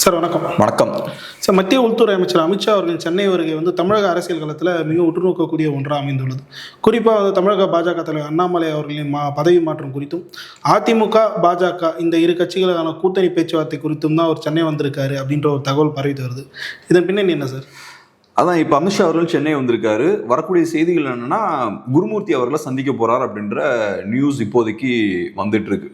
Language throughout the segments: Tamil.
சார் வணக்கம். வணக்கம். சார் மத்திய உள்துறை அமைச்சர் அமித்ஷா அவர்களின் சென்னை வருகை வந்து தமிழக அரசியல் களத்தில் மிக உற்றுநோக்கக்கூடிய ஒன்றாக அமைந்துள்ளது. குறிப்பாக வந்து தமிழக பாஜக தலைவர் அண்ணாமலை அவர்களின் மா பதவி மாற்றம் குறித்தும் அதிமுக பாஜக இந்த இரு கட்சிகளுக்கான கூட்டணி பேச்சுவார்த்தை குறித்தும் தான் அவர் சென்னை வந்திருக்காரு அப்படின்ற ஒரு தகவல் பரவிட்டு வருது. இதன் பின்னணி என்ன சார்? அதான் இப்போ அமித்ஷா அவர்கள் சென்னை வந்திருக்காரு. வரக்கூடிய செய்திகள் என்னன்னா குருமூர்த்தி அவர்களை சந்திக்க போறார் அப்படின்ற நியூஸ் இப்போதைக்கு வந்துட்டு இருக்கு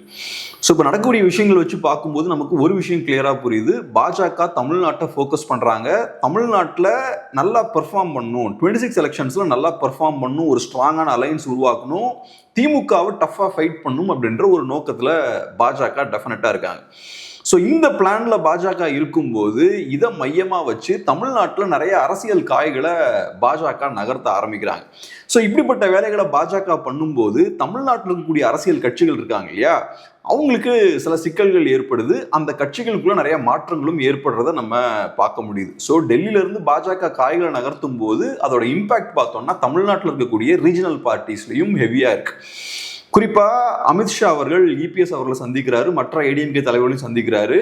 ஸோ இப்போ நடக்கக்கூடிய விஷயங்கள் வச்சு பார்க்கும்போது நமக்கு ஒரு விஷயம் கிளியராக புரியுது. பாஜக தமிழ்நாட்டை ஃபோக்கஸ் பண்ணுறாங்க தமிழ்நாட்டில் நல்லா பெர்ஃபார்ம் பண்ணணும் டுவெண்ட்டி சிக்ஸ் எலெக்ஷன்ஸில் நல்லா பெர்ஃபார்ம் பண்ணணும் ஒரு ஸ்ட்ராங்கான அலைன்ஸ் உருவாக்கணும். திமுகவை டஃப்பாக ஃபைட் பண்ணும் அப்படின்ற ஒரு நோக்கத்தில் பாஜக டெஃபினட்டாக இருக்காங்க. ஸோ இந்த பிளான்ல பாஜக இருக்கும்போது இதை மையமாக வச்சு தமிழ்நாட்டில் நிறைய அரசியல் காய்களை பாஜக நகர்த்த ஆரம்பிக்கிறாங்க. ஸோ இப்படிப்பட்ட வேலைகளை பாஜக பண்ணும்போது தமிழ்நாட்டில் இருக்கக்கூடிய அரசியல் கட்சிகள் இருக்காங்க இல்லையா? அவங்களுக்கு சில சிக்கல்கள் ஏற்படுது. அந்த கட்சிகளுக்குள்ள நிறைய மாற்றங்களும் ஏற்படுறத நம்ம பார்க்க முடியுது. ஸோ டெல்லியிலேருந்து பாஜக காய்களை நகர்த்தும் போது அதோட இம்பாக்ட் பார்த்தோம்னா தமிழ்நாட்டில் இருக்கக்கூடிய ரீஜனல் பார்ட்டிஸ்லையும் ஹெவியாக இருக்குது குறிப்பா அமித்ஷா அவர்கள் இபிஎஸ் அவர்களை சந்திக்கிறாரு மற்ற ஏடிஎம்கே தலைவர்களையும் சந்திக்கிறாரு.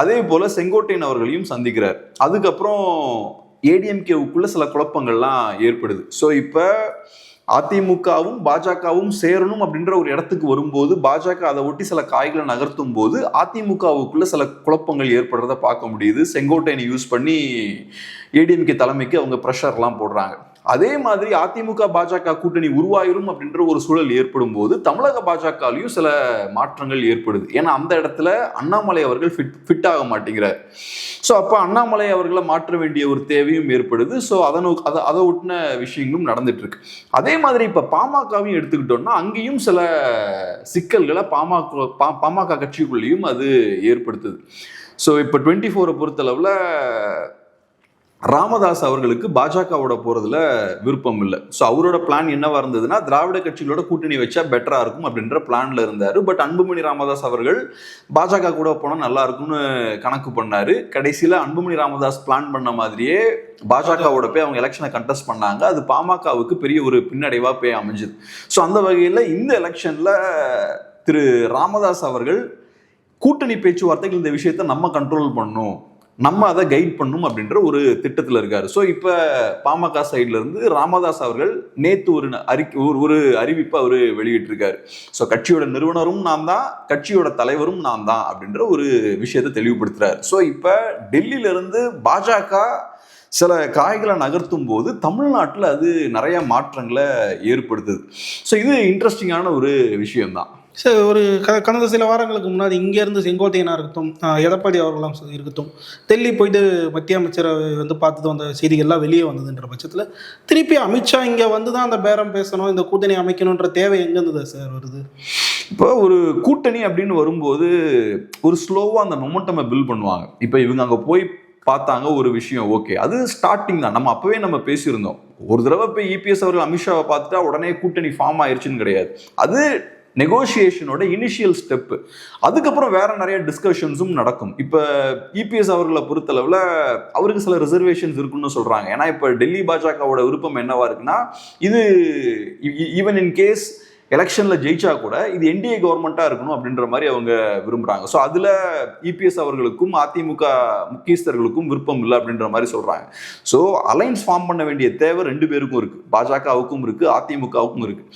அதே போல செங்கோட்டையன் அவர்களையும் சந்திக்கிறார். அதுக்கப்புறம் ஏடிஎம்கேவுக்குள்ள சில குழப்பங்கள்லாம் ஏற்படுது. ஸோ இப்போ அதிமுகவும் பாஜகவும் சேரணும் அப்படின்ற ஒரு இடத்துக்கு வரும்போது பாஜக அதை ஒட்டி சில காய்களை நகர்த்தும் போது அதிமுகவுக்குள்ள சில குழப்பங்கள் ஏற்படுறத பார்க்க முடியுது. செங்கோட்டையனை யூஸ் பண்ணி ஏடிஎம்கே தலைமைக்கு அவங்க ப்ரெஷர்லாம் போடுறாங்க. அதே மாதிரி அதிமுக பாஜக கூட்டணி உருவாயிரும் அப்படின்ற ஒரு சூழல் ஏற்படும் போது தமிழக பாஜகலையும் சில மாற்றங்கள் ஏற்படுது. ஏன்னா அந்த இடத்துல அண்ணாமலை அவர்கள் ஃபிட் ஃபிட் ஆக மாட்டேங்கிறார். ஸோ அப்போ அண்ணாமலை அவர்களை மாற்ற வேண்டிய ஒரு தேவையும் ஏற்படுது. ஸோ அதை நோக் அதை அதை ஒட்டின விஷயங்களும் நடந்துட்டு இருக்கு. அதே மாதிரி இப்போ பாமகவையும் எடுத்துக்கிட்டோம்னா அங்கேயும் சில சிக்கல்களை பாமக பா- பாமக கட்சிக்குள்ளேயும் அது ஏற்படுத்துது. ஸோ இப்போ டுவெண்ட்டி ஃபோரை பொறுத்தளவில் ராமதாஸ் அவர்களுக்கு பாஜகவோட போகிறதுல விருப்பம் இல்லை. ஸோ அவரோட பிளான் என்னவா இருந்ததுன்னா திராவிட கட்சிகளோட கூட்டணி வச்சா பெட்டராக இருக்கும் அப்படின்ற பிளான்ல இருந்தார். பட் அன்புமணி ராமதாஸ் அவர்கள் பாஜக கூட போனால் நல்லா இருக்கும்னு கணக்கு பண்ணார். கடைசியில் அன்புமணி ராமதாஸ் பிளான் பண்ண மாதிரியே பாஜகவோட போய் அவங்க எலெக்ஷனை கண்டெஸ்ட் பண்ணாங்க. அது பாமகவுக்கு பெரிய ஒரு பின்னடைவாக போய் அமைஞ்சுது. ஸோ அந்த வகையில் இந்த எலெக்ஷனில் திரு ராமதாஸ் அவர்கள் கூட்டணி பேச்சுவார்த்தைகள் இந்த விஷயத்தை நம்ம கண்ட்ரோல் பண்ணும். நம்ம அதை கைட் பண்ணும் அப்படின்ற ஒரு திட்டத்தில் இருக்காரு. ஸோ இப்போ பாமக சைட்ல இருந்து ராமதாஸ் அவர்கள் நேத்து ஒரு அறிக்கை ஒரு ஒரு அறிவிப்பை அவர் வெளியிட்டிருக்காரு. ஸோ கட்சியோட நிறுவனரும் நான் தான் கட்சியோட தலைவரும் நான் தான் அப்படின்ற ஒரு விஷயத்தை தெளிவுபடுத்துறாரு. ஸோ இப்போ டெல்லியிலேருந்து பாஜக சில காய்களை நகர்த்தும் போது தமிழ்நாட்டில் அது நிறைய மாற்றங்களை ஏற்படுத்துது. ஸோ இது இன்ட்ரெஸ்டிங்கான ஒரு விஷயம்தான். சார் ஒரு க கடந்த சில வாரங்களுக்கு முன்னாடி இங்கேருந்து செங்கோட்டையனாக இருக்கட்டும் எடப்பாடி அவர்களாம் இருக்கட்டும் டெல்லி போயிட்டு மத்திய அமைச்சரை வந்து பார்த்துட்டு வந்த செய்திகள்லாம் வெளியே வந்ததுன்ற பட்சத்தில் திருப்பி அமித்ஷா இங்கே வந்து தான் அந்த பேரம் பேசணும் இந்த கூட்டணி அமைக்கணுன்ற தேவை எங்கேருந்து சார் வருது? இப்போ ஒரு கூட்டணி அப்படின்னு வரும்போது ஒரு ஸ்லோவாக அந்த மொமெண்டமை பில்ட் பண்ணுவாங்க. இப்போ இவங்க அங்கே போய் பார்த்தாங்க ஒரு விஷயம் ஓகே. அது ஸ்டார்டிங் தான். நம்ம அப்போவே நம்ம பேசியிருந்தோம். ஒரு தடவை போய் இபிஎஸ் அவர்கள் அமித்ஷாவை பார்த்துட்டா உடனே கூட்டணி ஃபார்ம் ஆயிடுச்சுன்னு கிடையாது. அது நெகோசியேஷனோட இனிஷியல் ஸ்டெப்பு அதுக்கப்புறம் வேற நிறைய டிஸ்கஷன்ஸும் நடக்கும். இப்போ இபிஎஸ் அவர்களை பொறுத்தளவில் அவருக்கு சில ரிசர்வேஷன்ஸ் இருக்குன்னு சொல்றாங்க. ஏன்னா இப்போ டெல்லி பாஜகவோட விருப்பம் என்னவா இருக்குன்னா இது ஈவன் இன் கேஸ் எலெக்ஷனில் ஜெயிச்சா கூட இது என்டிஏ கவர்மெண்ட்டாக இருக்கணும் அப்படின்ற மாதிரி அவங்க விரும்புகிறாங்க ஸோ அதில் இபிஎஸ் அவர்களுக்கும் அதிமுக முக்கியஸ்தர்களுக்கும் விருப்பம் இல்லை அப்படின்ற மாதிரி சொல்கிறாங்க ஸோ அலைன்ஸ் ஃபார்ம் பண்ண வேண்டிய தேவை ரெண்டு பேருக்கும் இருக்குது பாஜகவுக்கும் இருக்குது அதிமுகவுக்கும் இருக்குது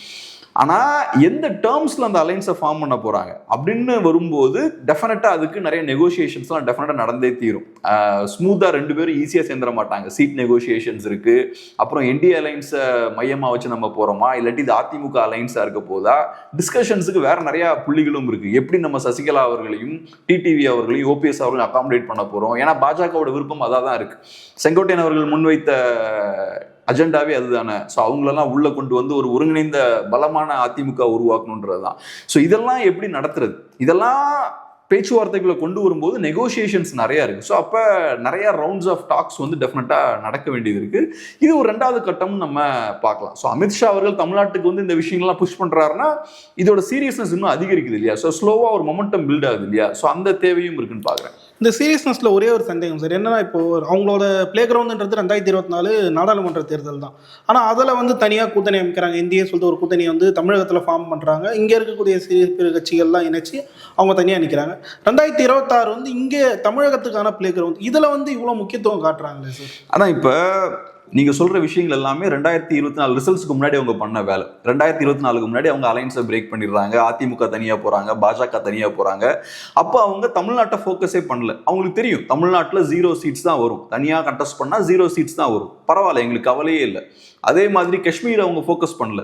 ஆனால் எந்த டேர்ம்ஸில் அந்த அலைன்ஸை ஃபார்ம் பண்ண போகிறாங்க அப்படின்னு வரும்போது டெஃபினட்டாக அதுக்கு நிறைய நெகோசியேஷன்ஸ்லாம் டெஃபினட்டாக நடந்தே தீரும். ஸ்மூத்தாக ரெண்டு பேரும் ஈஸியாக சேர்ந்துட மாட்டாங்க. சீட் நெகோசியேஷன்ஸ் இருக்குது அப்புறம் என்டிஏ அலைன்ஸை மையமாக வச்சு நம்ம போகிறோமா இல்லாட்டி இது அதிமுக அலைன்ஸாக இருக்க போதா? டிஸ்கஷன்ஸுக்கு வேறு நிறையா புள்ளிகளும் இருக்குது எப்படி நம்ம சசிகலா அவர்களையும் டிடிவி அவர்களையும் ஓபிஎஸ் அவர்களையும் அகாமடேட் பண்ண போகிறோம் ஏன்னா பாஜகவோட விருப்பம் அதான் தான் இருக்குது செங்கோட்டையன் அவர்கள் முன்வைத்த அஜெண்டாவே அதுதானே. ஸோ அவங்களெல்லாம் உள்ளே கொண்டு வந்து ஒரு ஒருங்கிணைந்த பலமான அதிமுக உருவாக்கணுன்றது தான் ஸோ இதெல்லாம் எப்படி நடத்துறது? இதெல்லாம் பேச்சுவார்த்தைகளை கொண்டு வரும்போது நெகோசியேஷன்ஸ் நிறையா இருக்குது ஸோ அப்போ நிறையா ரவுண்ட்ஸ் ஆஃப் டாக்ஸ் வந்து டெஃபினட்டாக நடக்க வேண்டியது இருக்குது இது ஒரு ரெண்டாவது கட்டம் நம்ம பார்க்கலாம். ஸோ அமித்ஷா அவர்கள் தமிழ்நாட்டுக்கு வந்து இந்த விஷயங்கள்லாம் புஷ் பண்ணுறாருன்னா இதோட சீரியஸ்னஸ் இன்னும் அதிகரிக்குது இல்லையா? ஸோ ஸ்லோவாக ஒரு மொமெண்டம் பில்ட் ஆகுது இல்லையா? ஸோ அந்த தேவையும் இருக்குன்னு பார்க்குறேன். இந்த சீரியஸ்னஸில் ஒரே ஒரு சந்தேகம் சார் என்னன்னா இப்போ அவங்களோட பிளே கிரவுண்டுன்றது ரெண்டாயிரத்தி இருபத்தி நாலு நாடாளுமன்ற தேர்தல் தான். ஆனால் அதில் வந்து தனியாக கூட்டணி அமைக்கிறாங்க. இந்திய சொல்லிட்டு ஒரு கூட்டணி வந்து தமிழகத்தில் ஃபார்ம் பண்ணுறாங்க இங்கே இருக்கக்கூடிய சிறு கட்சிகள்லாம் இணைச்சி அவங்க தனியாக நிற்கிறாங்க ரெண்டாயிரத்தி இருபத்தாறு வந்து இங்கே தமிழகத்துக்கான பிளே கிரவுண்ட் இதில் வந்து இவ்வளோ முக்கியத்துவம் காட்டுறாங்களே சார் ஆனா இப்போ நீங்க சொல்ற விஷயங்கள் எல்லாமே ரெண்டாயிரத்தி இருபத்தி நாலு ரிசல்ட்ஸ்க்கு முன்னாடி அவங்க பண்ண வேலை. ரெண்டாயிரத்தி இருபத்தி நாலுக்கு முன்னாடி அவங்க அலைன்ஸை பிரேக் பண்ணிடுறாங்க. அதிமுக தனியா போறாங்க. பாஜக தனியா போறாங்க. அப்போ அவங்க தமிழ்நாட்டை ஃபோக்கஸே பண்ணல. அவங்களுக்கு தெரியும் தமிழ்நாட்டில் ஜீரோ சீட்ஸ் தான் வரும். தனியா கண்டெஸ்ட் பண்ணா ஜீரோ சீட்ஸ் தான் வரும். பரவாயில்ல எங்களுக்கு கவலையே இல்லை. அதே மாதிரி காஷ்மீர் அவங்க ஃபோக்கஸ் பண்ணல.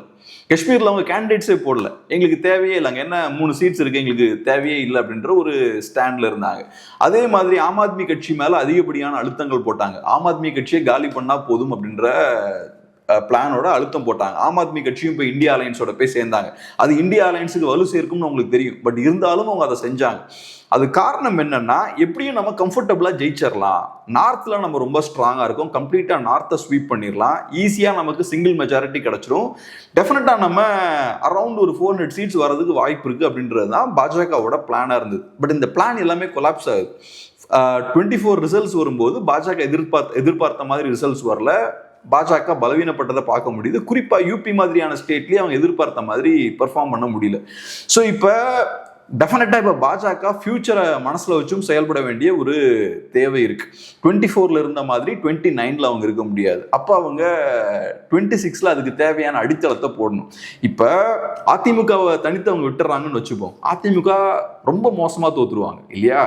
காஷ்மீரில் அவங்க கேண்டிடேட்ஸே போடல. எங்களுக்கு தேவையே இல்லைங்க என்ன மூணு சீட்ஸ் இருக்கு எங்களுக்கு தேவையே இல்லை அப்படின்ற ஒரு ஸ்டாண்டில் இருந்தாங்க. அதே மாதிரி ஆம் ஆத்மி கட்சி மேலே அதிகப்படியான அழுத்தங்கள் போட்டாங்க. ஆம் ஆத்மி கட்சியை காலி பண்ணால் போதும் அப்படின்ற பிளானோட அழுத்தம் போட்டாங்க. ஆம் ஆத்மி கட்சியும் இப்போ இந்தியா அலையன்ஸோட போய் சேர்ந்தாங்க. அது இந்தியா அலையன்ஸுக்கு வலு சேர்க்கும்னு அவங்களுக்கு தெரியும். பட் இருந்தாலும் அவங்க அதை செஞ்சாங்க. அது காரணம் என்னன்னா எப்படியும் நம்ம கம்ஃபர்டபுளாக ஜெயிச்சிடலாம் நார்த்தில் நம்ம ரொம்ப ஸ்ட்ராங்காக இருக்கும். கம்ப்ளீட்டாக நார்த்தை ஸ்வீப் பண்ணிடலாம் ஈஸியாக நமக்கு சிங்கிள் மெஜாரிட்டி கிடச்சிரும். டெஃபினட்டாக நம்ம அரௌண்ட் ஒரு ஃபோர் ஹண்ட்ரட் சீட்ஸ் வரதுக்கு வாய்ப்பு இருக்குது அப்படின்றது தான் பாஜகவோட பிளானாக இருந்தது. பட் இந்த பிளான் எல்லாமே கொலாப்ஸ் ஆகுது. டுவெண்ட்டி ஃபோர் ரிசல்ட்ஸ் வரும்போது பாஜக எதிர்பார்த்த எதிர்பார்த்த மாதிரி ரிசல்ட்ஸ் வரல. பாஜக பலவீனப்பட்டதை பார்க்க முடியுது. குறிப்பாக யூபி மாதிரியான ஸ்டேட்லேயே அவங்க எதிர்பார்த்த மாதிரி பெர்ஃபார்ம் பண்ண முடியல. ஸோ இப்போ டெஃபினட்டாக இப்போ பாஜக ஃபியூச்சரை மனசில் வச்சும் செயல்பட வேண்டிய ஒரு தேவை இருக்குது டுவெண்ட்டி ஃபோரில் இருந்த மாதிரி டுவெண்ட்டி நைனில் அவங்க இருக்க முடியாது. அப்போ அவங்க டுவெண்ட்டி சிக்ஸில் அதுக்கு தேவையான அடித்தளத்தை போடணும். இப்போ அதிமுகவை தனித்து அவங்க விட்டுறாங்கன்னு வச்சுப்போம். அதிமுக ரொம்ப மோசமாக தோற்றுருவாங்க இல்லையா?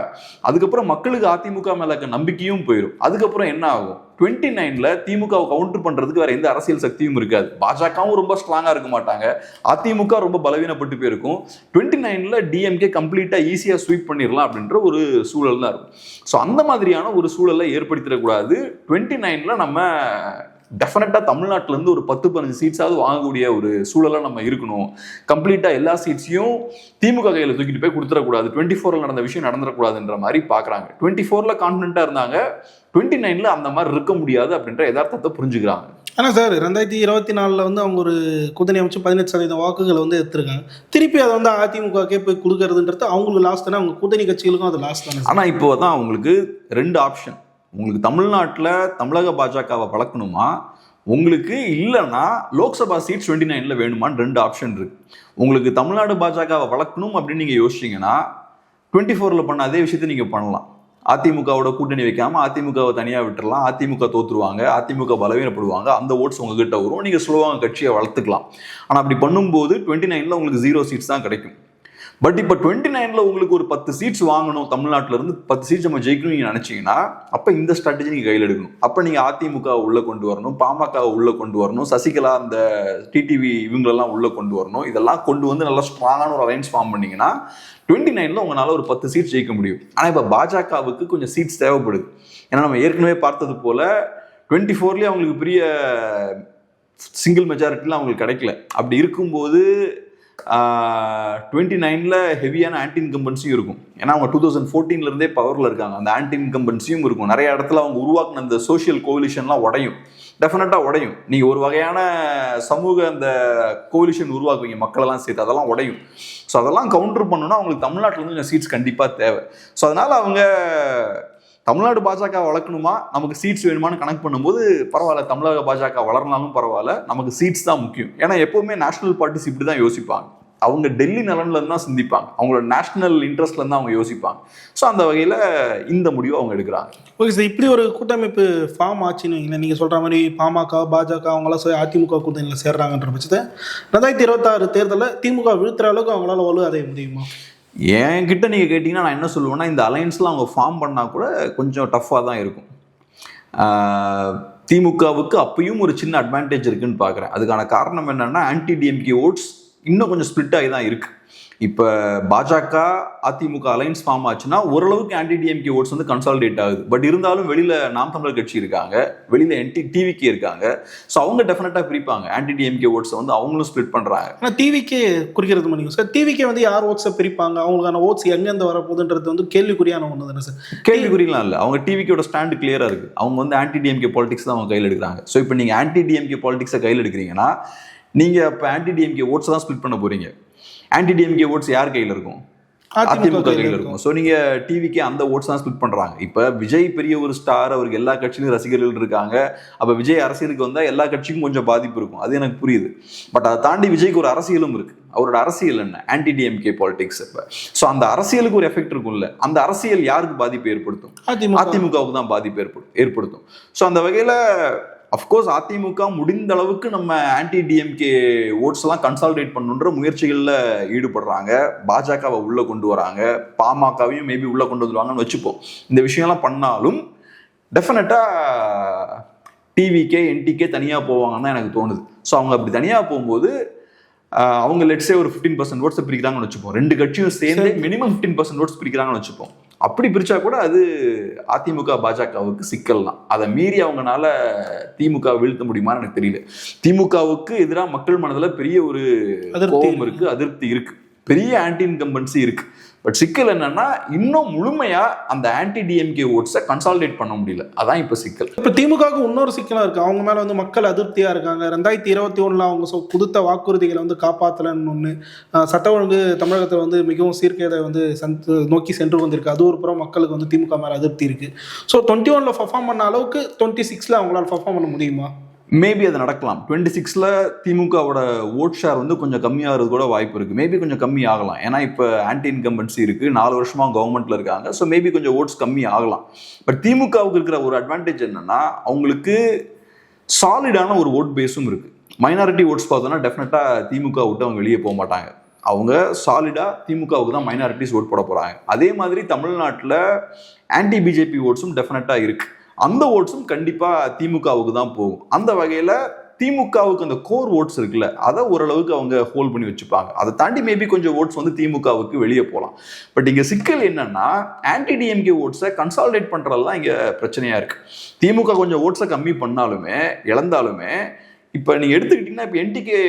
அதுக்கப்புறம் மக்களுக்கு அதிமுக மேல இருக்க நம்பிக்கையும் போயிடும் அதுக்கப்புறம் என்ன ஆகும்? டுவெண்ட்டி நைனில் திமுகவை கவுண்டர் பண்ணுறதுக்கு வேறு எந்த அரசியல் சக்தியும் இருக்காது. பாஜகவும் ரொம்ப ஸ்ட்ராங்காக இருக்க மாட்டாங்க. அதிமுக ரொம்ப பலவீனப்பட்டு போயிருக்கும். டுவெண்ட்டி நைனில் டிஎம்கே கம்ப்ளீட்டாக ஈஸியாக ஸ்வீப் பண்ணிடலாம் அப்படின்ற ஒரு சூழல் தான் இருக்கும். ஸோ அந்த மாதிரியான ஒரு சூழலை ஏற்படுத்திடக்கூடாது. டுவெண்ட்டி நைனில் நம்ம டெஃபினட்டாக தமிழ்நாட்டிலேருந்து ஒரு பத்து பதினஞ்சு சீட்ஸாவது வாங்கக்கூடிய ஒரு சூழலாக நம்ம இருக்கணும். கம்ப்ளீட்டாக எல்லா சீட்ஸையும் திமுக கையில் தூக்கிட்டு போய் கொடுத்துடக்கூடாது. டுவெண்ட்டி ஃபோரில் நடந்த விஷயம் நடந்துடக்கூடாதுன்ற மாதிரி பார்க்குறாங்க டுவெண்ட்டி ஃபோரில் கான்ஃபிடண்ட்டாக இருந்தாங்க. டுவெண்ட்டி நைனில் அந்த மாதிரி இருக்க முடியாது அப்படின்ற யதார்த்தத்தை புரிஞ்சுக்கிறாங்க. ஆனால் சார் ரெண்டாயிரத்தி இருபத்தி நாலில் வந்து அவங்க ஒரு கூட்டணி அமைச்சு பதினெட்டு சதவீத வாக்குகளை வந்து எடுத்திருக்காங்க. திருப்பி அதை வந்து அதிமுகக்கே போய் கொடுக்கறதுன்றது அவங்களுக்கு லாஸ் தானே? அவங்க கூட்டணி கட்சிகளுக்கும் அது லாஸ் தானே? ஆனால் இப்போ தான் உங்களுக்கு ரெண்டு ஆப்ஷன் உங்களுக்கு தமிழ்நாட்டில் தமிழக பாஜகவை வளர்க்கணுமா? உங்களுக்கு இல்லைன்னா லோக்சபா சீட் டுவெண்ட்டி நைனில் வேணுமான்னு ரெண்டு ஆப்ஷன் இருக்கு. உங்களுக்கு தமிழ்நாடு பாஜகவை வளர்க்கணும் அப்படின்னு நீங்கள் யோசிச்சீங்கன்னா டுவெண்ட்டி ஃபோரில் பண்ண அதே விஷயத்தை நீங்கள் பண்ணலாம். அதிமுகவோட கூட்டணி வைக்காமல் அதிமுகவை தனியாக விட்டுறலாம். அதிமுக தோற்றுருவாங்க அதிமுக பலவீனப்படுவாங்க. அந்த ஓட்ஸ் உங்ககிட்ட வரும். நீங்கள் ஸ்லோவாக கட்சியை வளர்த்துக்கலாம். ஆனால் அப்படி பண்ணும்போது டுவெண்ட்டி நைனில் உங்களுக்கு ஜீரோ சீட்ஸ் தான் கிடைக்கும். பட் இப்போ டுவெண்ட்டி நைனில் உங்களுக்கு ஒரு பத்து சீட்ஸ் வாங்கணும் தமிழ்நாட்டில் இருந்து பத்து சீட்ஸ் நம்ம ஜெயிக்கணும் நினச்சிங்கன்னா அப்போ இந்த ஸ்ட்ராட்டஜி நீங்கள் கையில் எடுக்கணும். அப்போ நீங்கள் அதிமுக உள்ளே கொண்டு வரணும் பாமக உள்ளே கொண்டு வரணும் சசிகலா அந்த டிடிவி இவங்களெல்லாம் உள்ளே கொண்டு வரணும். இதெல்லாம் கொண்டு வந்து நல்லா ஸ்ட்ராங்கான ஒரு அலைன்ஸ் ஃபார்ம் பண்ணிங்கன்னா டுவெண்ட்டி நைனில் உங்களால் ஒரு பத்து சீட்ஸ் ஜெயிக்க முடியும். ஆனால் இப்போ பாஜகவுக்கு கொஞ்சம் சீட்ஸ் தேவைப்படுது. ஏன்னா நம்ம ஏற்கனவே பார்த்தது போல் டுவெண்ட்டி ஃபோர்லேயே அவங்களுக்கு பெரிய சிங்கிள் மெஜாரிட்டிலாம் அவங்களுக்கு கிடைக்கல. அப்படி இருக்கும்போது டுவெண்ட்டி நைனில் ஹெவியான ஆன்டி இன்கம்பன்சியும் இருக்கும். ஏன்னா அவங்க டூ தௌசண்ட் ஃபோர்டீன்லேருந்தே பவரில் இருக்காங்க. அந்த ஆன்டி இன்கம்பன்சியும் இருக்கும். நிறைய இடத்துல அவங்க உருவாக்குன அந்த சோஷியல் கோவிலிஷன்லாம் உடையும். டெஃபினட்டாக உடையும். நீங்கள் ஒரு வகையான சமூக அந்த கோவிலிஷன் உருவாக்குவீங்க மக்களெல்லாம் சேர்த்து. அதெல்லாம் உடையும். ஸோ அதெல்லாம் கவுண்டர் பண்ணணும்னா அவங்களுக்கு தமிழ்நாட்டில் வந்து சீட்ஸ் கண்டிப்பாக தேவை. ஸோ அதனால் அவங்க தமிழ்நாடு பாஜக வளர்க்கணுமா? நமக்கு சீட்ஸ் வேணுமான்னு கணக்கு பண்ணும்போது பரவாயில்ல தமிழக பாஜக வளர்னாலும் பரவாயில்ல. நமக்கு சீட்ஸ் தான் முக்கியம். ஏன்னா எப்பவுமே நேஷனல் பார்ட்டிஸ் இப்படி தான் யோசிப்பாங்க. அவங்க டெல்லி நலன்ல இருந்து தான் சிந்திப்பாங்க. அவங்களோட நேஷனல் இன்ட்ரெஸ்ட்ல இருந்தா அவங்க யோசிப்பாங்க. ஸோ அந்த வகையில் இந்த முடிவு அவங்க எடுக்கிறாங்க. ஓகே சார் இப்படி ஒரு கூட்டமைப்பு ஃபார்ம் ஆச்சுன்னு வைங்களேன். நீங்கள் சொல்கிற மாதிரி பாமக பாஜக அவங்களாம் போய் அதிமுக கூட்டணியில் சேர்றாங்கன்ற பட்சத்தை ரெண்டாயிரத்தி இருபத்தாறு தேர்தலில் திமுக விழுத்துற அளவுக்கு அவங்களால வலு அடைய முடியுமா? என்கிட்ட நீங்கள் கேட்டிங்கன்னா நான் என்ன சொல்லுவேன்னா இந்த அலைன்ஸ்லாம் அவங்க ஃபார்ம் பண்ணால் கூட கொஞ்சம் டஃப்பாக தான் இருக்கும். திமுகவுக்கு அப்பயும் ஒரு சின்ன அட்வான்டேஜ் இருக்குன்னு பார்க்குறேன். அதுக்கான காரணம் என்னென்னா ஆன்டி டிஎம்கே ஓட்ஸ் இன்னும் கொஞ்சம் ஸ்ப்ளிட் ஆகி தான் இருக்குது இப்போ பாஜக அதிமுக அலைன்ஸ் ஃபார்ம் ஆச்சுன்னா ஓரளவுக்கு ஆன்டி டிஎம்கே ஓட்ஸ் வந்து கன்சாலிடேட் ஆகுது. பட் இருந்தாலும் வெளியில் நாம் தமிழர் கட்சி இருக்காங்க. வெளியில் என்டி டிவிக்கே இருக்காங்க. ஸோ அவங்க டெஃபினட்டாக பிரிப்பாங்க. ஆன்டி டிஎம்கே ஓட்ஸை வந்து அவங்களும் ஸ்ப்ளிட் பண்ணுறாங்க ஆனால் டிவிக்கே குறிக்கிறது பண்ணிங்க சார் டிவிக்கே வந்து யார் ஓட்ஸை பிரிப்பாங்க? அவங்களுக்கான ஓட்ஸ் எங்கேருந்து வரப்போகுதுன்றது வந்து கேள்விக்குறியான ஒன்று தானே சார் கேள்விக்குறிலாம் இல்லை. அவங்க டிவிக்கோட ஸ்டாண்டு கிளியராக இருக்கு. அவங்க வந்து ஆன்டி டிஎம்கே பாலிடிக்ஸ் தான் அவங்க கையில் எடுக்கிறாங்க. ஸோ இப்போ நீங்கள் ஆன்டி டிஎம்கே பாலிடிக்ஸை கையில் எடுக்கிறீங்கன்னா நீங்கள் இப்போ ஆன்டி டிஎம்கே ஓட்ஸ் தான் ஸ்ப்ளிட் பண்ண போறீங்க. ஆன்டி டிஎம்கே ஓட்ஸ் யார் கையில் இருக்கும்? அதிமுக கையில் இருக்கும். ஸோ நீங்க டிவிக்கு அந்த ஓட்ஸ் தான் ஸ்பிட் பண்றாங்க. இப்ப விஜய் பெரிய ஒரு ஸ்டார் அவருக்கு எல்லா கட்சியிலும் ரசிகர்கள் இருக்காங்க. அப்ப விஜய் அரசியலுக்கு வந்தா எல்லா கட்சிக்கும் கொஞ்சம் பாதிப்பு இருக்கும். அது எனக்கு புரியுது. பட் அதை தாண்டி விஜய்க்கு ஒரு அரசியலும் இருக்கு. அவரோட அரசியல் என்ன? ஆன்டி டிஎம்கே பாலிடிக்ஸ் இப்ப ஸோ அந்த அரசியலுக்கு ஒரு எஃபெக்ட் இருக்கும்ல. அந்த அரசியல் யாருக்கு பாதிப்பு ஏற்படுத்தும்? அதிமுக. அதிமுகவுக்கு தான் பாதிப்பு ஏற்படும் ஏற்படுத்தும். ஸோ அந்த வகையில் அஃப்கோர்ஸ் அதிமுக முடிந்த அளவுக்கு நம்ம ஆன்டி டிஎம்கே ஓட்ஸ் எல்லாம் கன்சாலிடேட் பண்ணுன்ற முயற்சிகளில் ஈடுபடுறாங்க. பாஜகவை உள்ள கொண்டு வராங்க. பாமகவையும் மேபி உள்ள கொண்டு வந்துருவாங்கன்னு வச்சுப்போம். இந்த விஷயம்லாம் பண்ணாலும் டெஃபினட்டாக டிவிக்கே என்டிக்கே தனியாக போவாங்கன்னு தான் எனக்கு தோணுது. ஸோ அவங்க அப்படி தனியாக போகும்போது அவங்க லெட்ஸே ஒரு ஃபிஃப்டீன் பர்சன்ட் ஓட்ஸ் பிரிக்கிறாங்கன்னு வச்சுப்போம். ரெண்டு கட்சியும் சேர்ந்து மினிமம் ஃபிஃப்டீன் பர்சன்ட் ஓட்ஸ் பிரிக்கிறாங்கன்னு வச்சுப்போம். அப்படி பிரிச்சா கூட அது அதிமுக பாஜகவுக்கு சிக்கல் தான். அதை மீறி அவங்கனால திமுக வீழ்த்த முடியுமான்னு எனக்கு தெரியல. திமுகவுக்கு எதிராக மக்கள் மனதில் பெரிய ஒரு கோபம் இருக்கு. அதிருப்தி இருக்கு. பெரிய ஆன்டி இன்கம்பன்சி இருக்கு. பட் சிக்கல் என்னன்னா இன்னும் முழுமையா அந்த ஆன்டி டிஎம்கே ஓட்ஸை கன்சாலிடேட் பண்ண முடியல. அதான் இப்போ சிக்கல். இப்போ திமுகவுக்கு இன்னொரு சிக்கலாக இருக்குது அவங்க மேலே வந்து மக்கள் அதிருப்தியாக இருக்காங்க. ரெண்டாயிரத்தி இருபத்தி ஒன்றில் அவங்க சொ கொடுத்த வாக்குறுதிகளை வந்து காப்பாற்றலன்னு ஒன்று சட்ட ஒழுங்கு தமிழகத்தில் வந்து மிகவும் சீர்கேடை வந்து சந்த் நோக்கி சென்று வந்திருக்கு அது ஒரு புறம் மக்களுக்கு வந்து திமுக மேலே அதிருப்தி இருக்குது ஸோ டுவெண்ட்டி ஒனில் பர்ஃபார்ம் பண்ண அளவுக்கு டுவெண்ட்டி சிக்ஸில் அவங்களால பர்ஃபார்ம் பண்ண முடியுமா? மேபி அது நடக்கலாம். டுவெண்ட்டி சிக்ஸில் திமுகவோட ஓட் ஷேர் வந்து கொஞ்சம் கம்மியாகிறது கூட வாய்ப்பு இருக்குது மேபி கொஞ்சம் கம்மி ஆகலாம். ஏன்னா இப்போ ஆன்டி இன்கம்பன்சி இருக்குது நாலு வருஷமாக கவர்மெண்ட்டில் இருக்காங்க. ஸோ மேபி கொஞ்சம் ஓட்ஸ் கம்மி ஆகலாம். பட் திமுகவுக்கு இருக்கிற ஒரு அட்வான்டேஜ் என்னென்னா அவங்களுக்கு சாலிடான ஒரு ஓட் பேஸும் இருக்குது மைனாரிட்டி ஓட்ஸ் பார்த்தோன்னா டெஃபினட்டாக திமுக விட்டு அவங்க வெளியே போக மாட்டாங்க. அவங்க சாலிடாக திமுகவுக்கு தான் மைனாரிட்டிஸ் ஓட் போட போகிறாங்க அதே மாதிரி தமிழ்நாட்டில் ஆன்டி பிஜேபி ஓட்ஸும் டெஃபினட்டாக இருக்குது அந்த ஓட்ஸும் கண்டிப்பாக திமுகவுக்கு தான் போகும். அந்த வகையில் திமுகவுக்கு அந்த கோர் ஓட்ஸ் இருக்குல்ல அதை ஓரளவுக்கு அவங்க ஹோல்ட் பண்ணி வச்சுப்பாங்க. அதை தாண்டி மேபி கொஞ்சம் ஓட்ஸ் வந்து திமுகவுக்கு வெளியே போகலாம். பட் இங்கே சிக்கல் என்னன்னா ஆன்டி டிஎம்கே ஓட்ஸை கன்சாலிடேட் பண்ணுறது தான் இங்கே பிரச்சனையாக இருக்குது திமுக கொஞ்சம் ஓட்ஸை கம்மி பண்ணாலுமே இழந்தாலுமே இப்போ நீங்கள் எடுத்துக்கிட்டிங்கன்னா இப்போ என்டிகே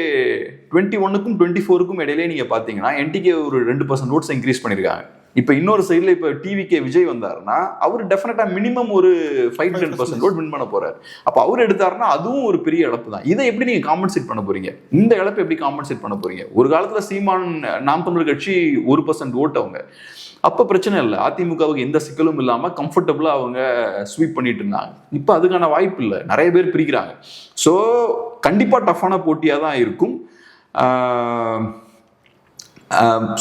டுவெண்ட்டி ஒன்னுக்கும் டுவெண்ட்டி ஃபோருக்கும் இடையிலே நீங்கள் பார்த்தீங்கன்னா என்டிகே ஒரு ரெண்டு பர்சன்ட் ஓட்ஸ் இன்க்ரீஸ் பண்ணியிருக்காங்க. இப்போ இன்னொரு சைடில் இப்போ டிவிகே விஜய் வந்தாருன்னா அவர் டெஃபினட்டாக மினிமம் ஒரு ஃபைவ் டென் பர்சன்ட் வின் பண்ண போறாரு. அப்போ அவர் எடுத்தாருன்னா அதுவும் ஒரு பெரிய இழப்பு தான். இதை எப்படி நீங்கள் காம்பன்சேட் பண்ண போறீங்க? இந்த இழப்பை எப்படி காம்பன்சேட் பண்ண போறீங்க? ஒரு காலத்தில் சீமான் நாம் தமிழ் கட்சி ஒரு பர்சன்ட் ஓட் அவங்க. அப்போ பிரச்சனை இல்லை. அதிமுகவுக்கு எந்த சிக்கலும் இல்லாமல் கம்ஃபர்டபுளாக அவங்க ஸ்வீப் பண்ணிட்டு இருந்தாங்க. இப்போ அதுக்கான வாய்ப்பு இல்லை. நிறைய பேர் பிரிக்கிறாங்க. ஸோ கண்டிப்பாக டஃப்பான போட்டியாக தான் இருக்கும்.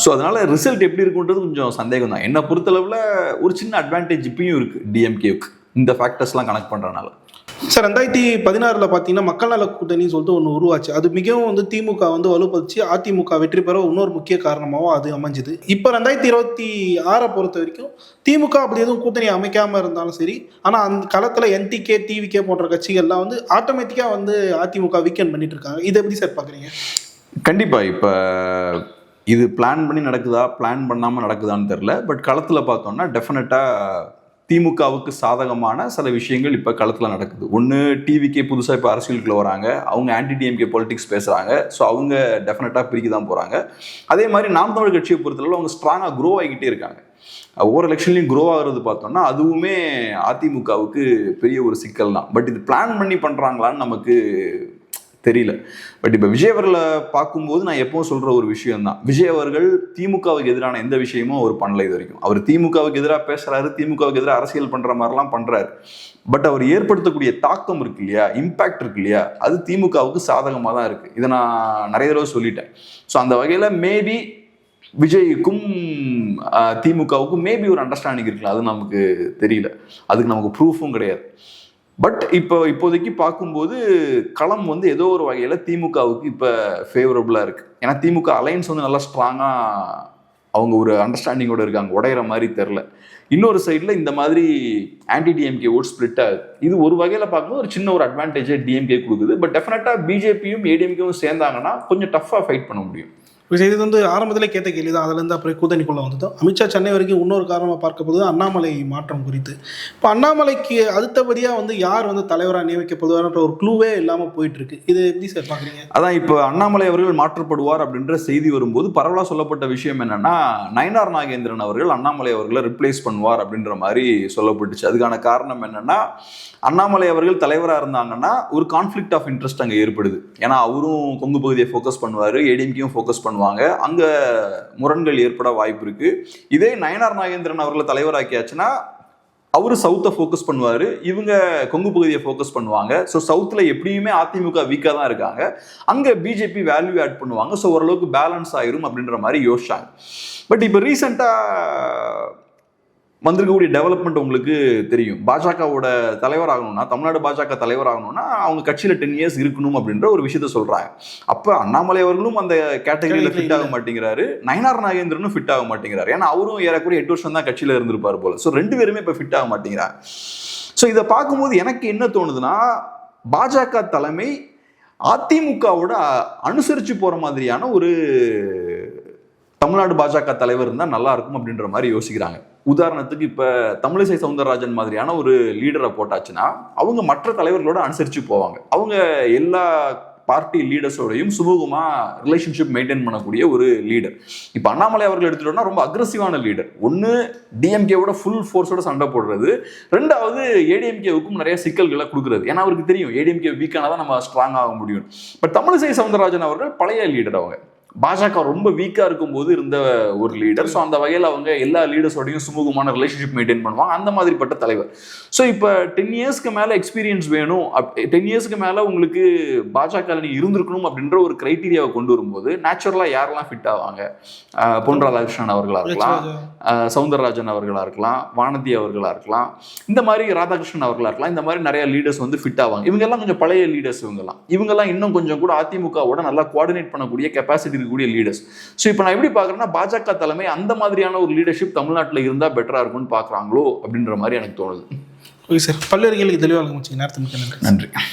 ஸோ அதனால ரிசல்ட் எப்படி இருக்குன்றது கொஞ்சம் சந்தேகம் தான் என்னை பொறுத்தளவில் ஒரு சின்ன அட்வான்டேஜ் இப்பயும் இருக்கு டிஎம்கேவுக்கு இந்த ஃபேக்டர்ஸ்லாம் கனெக்ட் பண்ணுறனால சார் ரெண்டாயிரத்தி பதினாறில் பார்த்தீங்கன்னா மக்கள் நல கூட்டணின்னு சொல்லிட்டு ஒன்று உருவாச்சு. அது மிகவும் வந்து திமுக வந்து வலுப்படுத்தி அதிமுக வெற்றி பெற இன்னொரு முக்கிய காரணமாகவும் அது அமைஞ்சுது. இப்போ ரெண்டாயிரத்தி இருபத்தி ஆறை பொறுத்த வரைக்கும் திமுக அப்படி எதுவும் கூட்டணி அமைக்காமல் இருந்தாலும் சரி ஆனால் அந்த களத்தில் என்டிகே டிவிகே போன்ற கட்சிகள்லாம் வந்து ஆட்டோமேட்டிக்காக வந்து அதிமுக வீக்கெண்ட் பண்ணிட்டு இருக்காங்க. இதை எப்படி சார் பார்க்குறீங்க கண்டிப்பா இப்போ இது பிளான் பண்ணி நடக்குதா? பிளான் பண்ணாமல் நடக்குதான்னு தெரில பட் களத்தில் பார்த்தோம்னா டெஃபினட்டாக திமுகவுக்கு சாதகமான சில விஷயங்கள் இப்போ களத்தில் நடக்குது. ஒன்று டிவிக்கே புதுசாக இப்போ அரசியலுக்குள்ள வராங்க. அவங்க ஆன்டி டிஎம்கே பொலிட்டிக்ஸ் பேசுகிறாங்க ஸோ அவங்க டெஃபினட்டாக பிரிக்க தான் போகிறாங்க அதே மாதிரி நாம் தமிழ் கட்சியை பொறுத்தளவு அவங்க ஸ்ட்ராங்காக க்ரோ ஆகிக்கிட்டே இருக்காங்க. ஒவ்வொரு எலெக்ஷன்லையும் க்ரோ ஆகிறது பார்த்தோம்னா அதுவுமே அதிமுகவுக்கு பெரிய ஒரு சிக்கல் தான் பட் இது பிளான் பண்ணி பண்ணுறாங்களான்னு நமக்கு தெரியல. பட் இப்போ விஜய் அவர்களை பார்க்கும்போது நான் எப்பவும் சொல்ற ஒரு விஷயம் தான் விஜய் அவர்கள் திமுகவுக்கு எதிரான எந்த விஷயமும் அவர் பண்ணல இது வரைக்கும் அவர் திமுகவுக்கு எதிராக பேசுறாரு திமுகவுக்கு எதிராக அரசியல் பண்ற மாதிரிலாம் பண்றாரு. பட் அவர் ஏற்படுத்தக்கூடிய தாக்கம் இருக்கு இல்லையா? இம்பாக்ட் இருக்கு இல்லையா? அது திமுகவுக்கு சாதகமாக தான் இருக்கு. இதை நான் நிறைய தடவை சொல்லிட்டேன். ஸோ அந்த வகையில் மேபி விஜய்க்கும் திமுகவுக்கும் மேபி ஒரு அண்டர்ஸ்டாண்டிங் இருக்கலாம். அது நமக்கு தெரியல. அதுக்கு நமக்கு ப்ரூஃபும் கிடையாது. பட் இப்போ இப்போதைக்கு பார்க்கும்போது களம் வந்து ஏதோ ஒரு வகையில் திமுகவுக்கு இப்போ ஃபேவரபுளாக இருக்குது ஏன்னா திமுக அலைன்ஸ் வந்து நல்லா ஸ்ட்ராங்காக அவங்க ஒரு அண்டர்ஸ்டாண்டிங்கோட இருக்காங்க. உடையிற மாதிரி தெரில இன்னொரு சைடில் இந்த மாதிரி ஆன்டி டிஎம்கே ஓட் ஸ்பிளிட் ஆகுது. இது ஒரு வகையில் பார்க்கும்போது ஒரு சின்ன ஒரு அட்வான்டேஜை டிஎம்கே கொடுக்குது. பட் டெஃபினட்டாக பிஜேபியும் ஏடிஎம்கேவும் சேர்ந்தாங்கன்னா கொஞ்சம் டஃப்பாக ஃபைட் பண்ண முடியும். இப்போ இது வந்து ஆரம்பத்திலே கேட்ட கேள்வி தான் அதுலேருந்து அப்புறம் கூட்டணிக்குள்ளே வந்ததும் அமித்ஷா சென்னை வரைக்கும் இன்னொரு காரணமாக பார்க்க போது அண்ணாமலை மாற்றம் குறித்து. இப்போ அண்ணாமலைக்கு அடுத்தபடியாக வந்து யார் வந்து தலைவராக நியமிக்கப்படுவார்ன்ற ஒரு க்ளூவே இல்லாமல் போயிட்டுருக்கு. இது எப்படி சார் பார்க்குறீங்க? அதான் இப்போ அண்ணாமலை அவர்கள் மாற்றப்படுவார் அப்படின்ற செய்தி வரும்போது பரவலாக சொல்லப்பட்ட விஷயம் என்னென்னா நயனார் நாகேந்திரன் அவர்கள் அண்ணாமலை அவர்களை ரிப்ளேஸ் பண்ணுவார் அப்படின்ற மாதிரி சொல்லப்பட்டுச்சு. அதுக்கான காரணம் என்னென்னா அண்ணாமலை அவர்கள் தலைவராக இருந்தாங்கன்னா ஒரு கான்ஃப்ளிக்ட் ஆஃப் இன்ட்ரெஸ்ட் அங்கே ஏற்படுது. ஏன்னா அவரும் கொங்கு பகுதியை ஃபோக்கஸ் பண்ணுவார் ஏடிஎம்கேயும் ஃபோக்கஸ் பண்ணுவார் பண்ணுவாங்க. அங்க முரண்கள் ஏற்பட வாய்ப்பு இருக்கு. இதே நயனார் நாகேந்திரன் அவர்களை தலைவராக்கியாச்சுன்னா அவரு சவுத்தை ஃபோக்கஸ் பண்ணுவார். இவங்க கொங்கு பகுதியை ஃபோக்கஸ் பண்ணுவாங்க. ஸோ சவுத்தில் எப்படியுமே அதிமுக வீக்காக தான் இருக்காங்க. அங்கே பிஜேபி வேல்யூ ஆட் பண்ணுவாங்க. ஸோ ஓரளவுக்கு பேலன்ஸ் ஆயிரும் அப்படின்ற மாதிரி யோசிச்சாங்க. பட் இப்போ ரீசெண்டாக வந்திருக்கக்கூடிய டெவலப்மெண்ட் உங்களுக்கு தெரியும். பாஜகவோட தலைவர் ஆகணும்னா தமிழ்நாடு பாஜக தலைவர் ஆகணும்னா அவங்க கட்சியில டென் இயர்ஸ் இருக்கணும் அப்படின்ற ஒரு விஷயத்த சொல்றாங்க. அப்ப அண்ணாமலை அவர்களும் அந்த கேட்டகரியில ஃபிட் ஆக மாட்டேங்கிறாரு. நயனார் நாகேந்திரனும் ஃபிட் ஆக மாட்டேங்கிறாரு. ஏன்னா அவரும் ஏறக்குறைய எட்டு வருஷம் தான் கட்சியில இருந்திருப்பாரு போல. ஸோ ரெண்டு பேருமே இப்ப ஃபிட் ஆக மாட்டேங்கிறாங்க. ஸோ இதை பார்க்கும்போது எனக்கு என்ன தோணுதுன்னா பாஜக தலைமை அதிமுகவோட அனுசரிச்சு போற மாதிரியான ஒரு தமிழ்நாடு பாஜக தலைவர் இருந்தால் நல்லா இருக்கும் அப்படின்ற மாதிரி யோசிக்கிறாங்க. உதாரணத்துக்கு இப்போ தமிழிசை சவுந்தரராஜன் மாதிரியான ஒரு லீடரை போட்டாச்சுன்னா அவங்க மற்ற தலைவர்களோட அனுசரித்து போவாங்க. அவங்க எல்லா பார்ட்டி லீடர்ஸோடையும் சுமூகமாக ரிலேஷன்ஷிப் மெயின்டைன் பண்ணக்கூடிய ஒரு லீடர் இப்போ அண்ணாமலை அவர்கள் எடுத்துட்டோம்னா ரொம்ப அக்ரஸிவான லீடர் ஒன்று டிஎம்கேவோட ஃபுல் ஃபோர்ஸோட சண்டை போடுறது. ரெண்டாவது ஏடிஎம்கேவுக்கும் நிறைய சிக்கல்களை கொடுக்குறது. ஏன்னா அவருக்கு தெரியும் ஏடிஎம்கே வீக்கானா தான் நம்ம ஸ்ட்ராங் ஆக முடியும். பட் தமிழிசை சவுந்தரராஜன் அவர்கள் பழைய லீடர் அவங்க. பாஜக ரொம்ப வீக்கா இருக்கும்போது இருந்த ஒரு லீடர் ஸோ அந்த வகையில் அவங்க எல்லா லீடர்ஸோடையும் சுமூகமான ரிலேஷன்ஷிப் மெயின்டைன் பண்ணுவாங்க. அந்த மாதிரிப்பட்ட தலைவர். ஸோ இப்போ டென் இயர்ஸ்க்கு மேலே எக்ஸ்பீரியன்ஸ் வேணும். டென் இயர்ஸ்க்கு மேலே உங்களுக்கு பாஜக நீ இருந்திருக்கணும் அப்படின்ற ஒரு கிரைட்டீரியாவை கொண்டு வரும்போது நேச்சுரலாக யாரெல்லாம் ஃபிட் ஆவாங்க? பொன் ராதாகிருஷ்ணன் அவர்களா இருக்கலாம். சவுந்தரராஜன் அவர்களா இருக்கலாம். வானதி அவர்களா இருக்கலாம். இந்த மாதிரி ராதாகிருஷ்ணன் அவர்களா இருக்கலாம். இந்த மாதிரி நிறைய லீடர்ஸ் வந்து ஃபிட் ஆவாங்க. இவங்க எல்லாம் கொஞ்சம் பழைய லீடர்ஸ் இவங்கெல்லாம். இவங்கெல்லாம் இன்னும் கொஞ்சம் கூட அதிமுகவோட நல்லா கோஆர்டினேட் பண்ணக்கூடிய கெப்பாசிட்டி இருக்கக்கூடிய லீடர்ஸ் ஸோ இப்போ நான் எப்படி பார்க்குறேன்னா பாஜக தலைமை அந்த மாதிரியான ஒரு லீடர்ஷிப் தமிழ்நாட்டில் இருந்தால் பெட்டராக இருக்கும்னு பார்க்குறாங்களோ அப்படின்ற மாதிரி எனக்கு தோணுது. ஓகே சார் பல்வேறு கேள்விக்கு தெளிவாக முடிச்சு நேரத்தை மிக்க நன்றி. நன்றி.